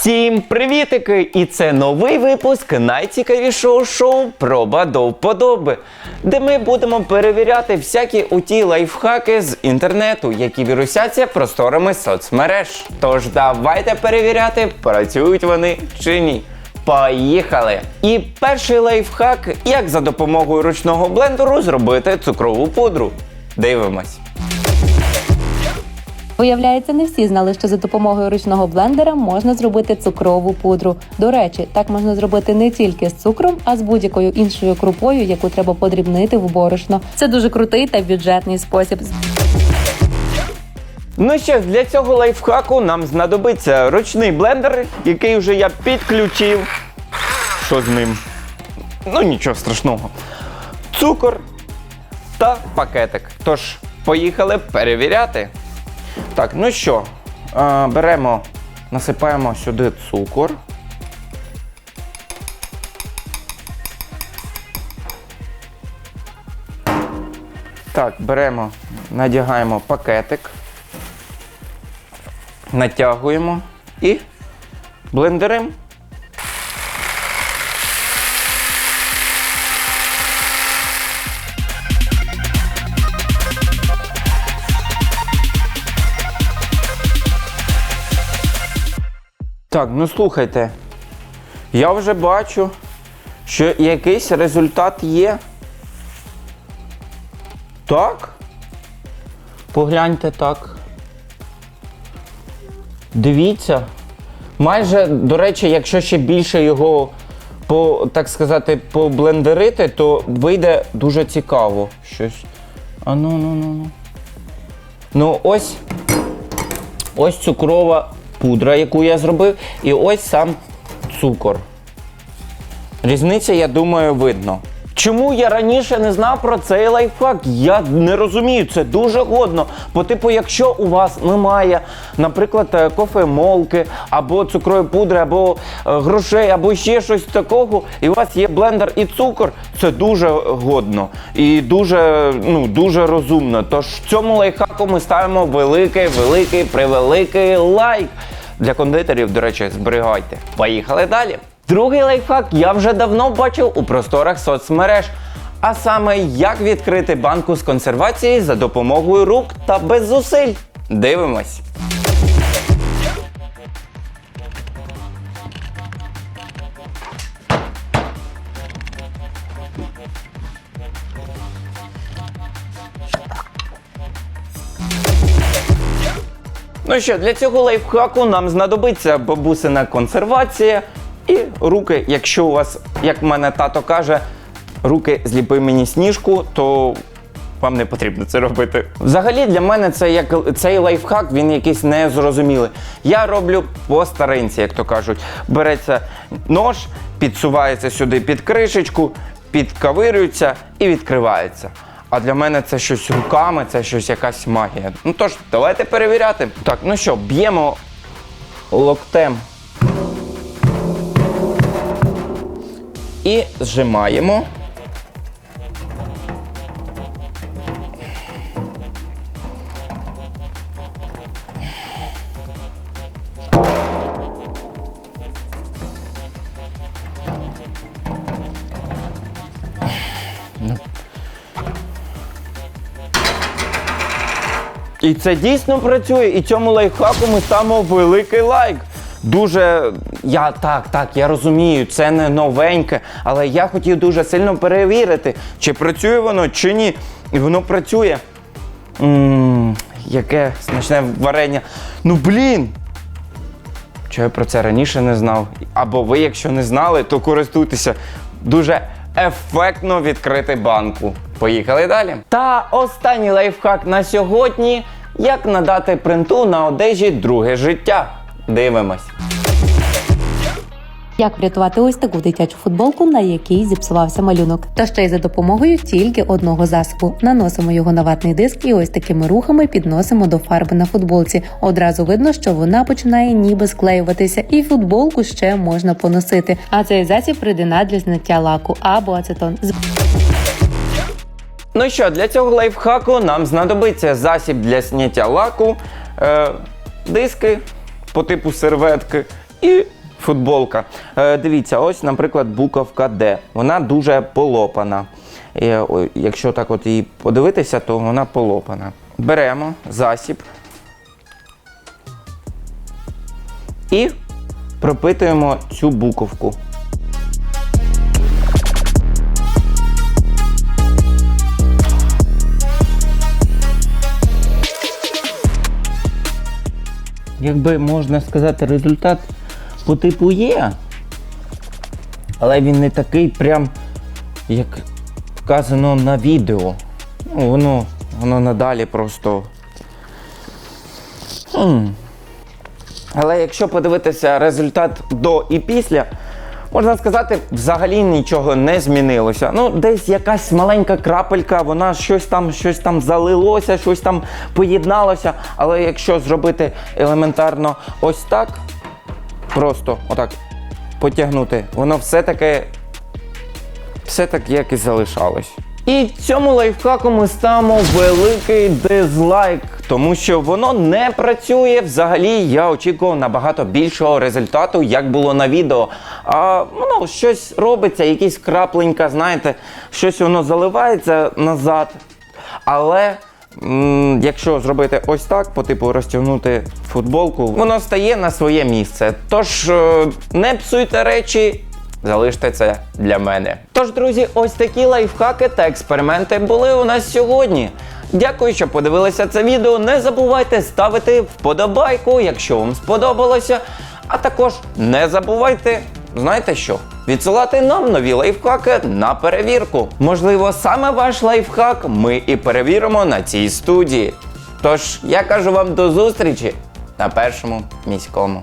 Всім привітики! І це новий випуск найцікавішого шоу Проба до вподоби, де ми будемо перевіряти всякі уті лайфхаки з інтернету, які вірусяться просторами соцмереж. Тож давайте перевіряти, працюють вони чи ні. Поїхали! І перший лайфхак, як за допомогою ручного блендеру зробити цукрову пудру. Дивимось. Виявляється, не всі знали, що за допомогою ручного блендера можна зробити цукрову пудру. До речі, так можна зробити не тільки з цукром, а з будь-якою іншою крупою, яку треба подрібнити в борошно. Це дуже крутий та бюджетний спосіб. Ну що ж, для цього лайфхаку нам знадобиться ручний блендер, який вже я підключив. Що з ним? Ну нічого страшного. Цукор та пакетик. Тож, поїхали перевіряти. Так, ну що, беремо, насипаємо сюди цукор. Так, беремо, надягаємо пакетик, натягуємо і блендеримо. Так, ну слухайте, я вже бачу, що якийсь результат є. Так? Погляньте так. Дивіться. Майже, до речі, якщо ще більше його, по, так сказати, поблендерити, то вийде дуже цікаво щось. А ну ну ну ну. Ну, ось. Ось цукрова пудра, яку я зробив, і ось сам цукор. Різниця, я думаю, видно. Чому я раніше не знав про цей лайфхак? Я не розумію, це дуже годно. По типу, якщо у вас немає, наприклад, е, кофемолки, або цукрової пудри, або е, грошей, або ще щось такого, і у вас є блендер і цукор, це дуже годно і дуже, ну, дуже розумно. Тож цьому лайфхаку ми ставимо великий, великий, превеликий лайк. Для кондитерів, до речі, зберігайте. Поїхали далі. Другий лайфхак я вже давно бачив у просторах соцмереж. А саме, як відкрити банку з консервації за допомогою рук та без зусиль. Дивимось. Ну що, для цього лайфхаку нам знадобиться бабусина консервація і руки. Якщо у вас, як мене тато каже, руки зліпи мені сніжку, то вам не потрібно це робити. Взагалі для мене це як цей лайфхак, він якийсь незрозумілий. Я роблю по старинці, як то кажуть. Береться нож, підсувається сюди під кришечку, підкавирюється і відкривається. А для мене це щось руками, це щось якась магія. Ну тож, давайте перевіряти. Так, ну що, б'ємо локтем і зжимаємо. І це дійсно працює, і цьому лайфхаку ми ставимо великий лайк. Дуже я так, так, я розумію, це не новеньке, але я хотів дуже сильно перевірити, чи працює воно, чи ні. І воно працює. Ммм, яке смачне варення. Ну блін! Чого я про це раніше не знав? Або ви, якщо не знали, то користуйтеся. Дуже ефектно відкрити банку. Поїхали далі. Та останній лайфхак на сьогодні: як надати принту на одежі друге життя. Дивимось. Як врятувати ось таку дитячу футболку, на якій зіпсувався малюнок, та ще й за допомогою тільки одного засобу. Наносимо його на ватний диск і ось такими рухами підносимо до фарби на футболці. Одразу видно, що вона починає ніби склеюватися, і футболку ще можна поносити. А цей засіб придина для зняття лаку або ацетон. Ну що, для цього лайфхаку нам знадобиться засіб для зняття лаку, е, диски по типу серветки і футболка. Е, дивіться, ось, наприклад, буковка Д. Вона дуже полопана. О, якщо так от її подивитися, то вона полопана. Беремо засіб і пропитуємо цю буковку. якби можна сказати, результат по типу є. Але він не такий прям, як вказано на відео. Ну, воно, воно надалі просто. Хм. Але якщо подивитися результат до і після, можна сказати, взагалі нічого не змінилося. Ну, десь якась маленька крапелька, вона щось там, щось там залилося, щось там поєдналося. Але якщо зробити елементарно ось так, просто отак потягнути, воно все-таки все так, як і залишалось. І цьому лайфхаку ми ставимо великий дизлайк, тому що воно не працює. Взагалі я очікував набагато більшого результату, як було на відео. А воно щось робиться, якісь крапленька, знаєте, щось воно заливається назад. Але якщо зробити ось так, по типу розтягнути футболку, воно стає на своє місце. Тож е, не псуйте речі. Залиште це для мене. Тож, друзі, ось такі лайфхаки та експерименти були у нас сьогодні. Дякую, що подивилися це відео. Не забувайте ставити вподобайку, якщо вам сподобалося. А також не забувайте, знаєте що? Відсилати нам нові лайфхаки на перевірку. Можливо, саме ваш лайфхак ми і перевіримо на цій студії. Тож я кажу вам до зустрічі на першому міському.